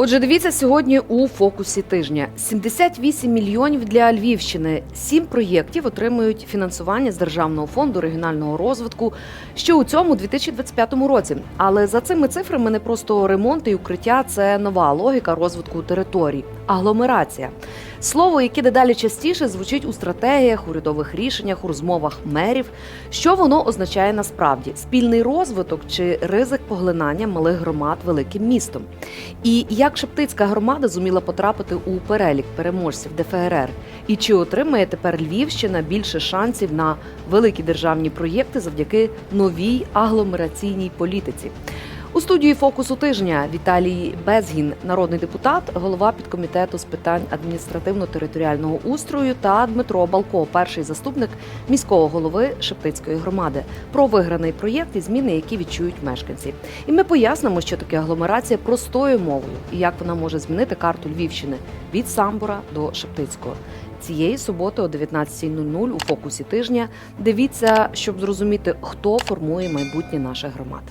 Отже, дивіться сьогодні у фокусі тижня: 78 мільйонів для Львівщини. Сім проєктів отримують фінансування з державного фонду регіонального розвитку. Ще у цьому 2025 році. Але за цими цифрами не просто ремонт і укриття це нова логіка розвитку територій, агломерація. Слово, яке дедалі частіше звучить у стратегіях, урядових рішеннях, у розмовах мерів. Що воно означає насправді? Спільний розвиток чи ризик поглинання малих громад великим містом? І як Шептицька громада зуміла потрапити у перелік переможців ДФРР? І чи отримає тепер Львівщина більше шансів на великі державні проєкти завдяки новій агломераційній політиці? У студії фокусу тижня Віталій Безгін, народний депутат, голова підкомітету з питань адміністративно-територіального устрою, та Дмитро Балко, перший заступник міського голови Шептицької громади, про виграний проєкт і зміни, які відчують мешканці. І ми пояснимо, що таке агломерація простою мовою і як вона може змінити карту Львівщини від Самбора до Шептицького. Цієї суботи о 19.00 у фокусі тижня дивіться, щоб зрозуміти, хто формує майбутнє наших громад.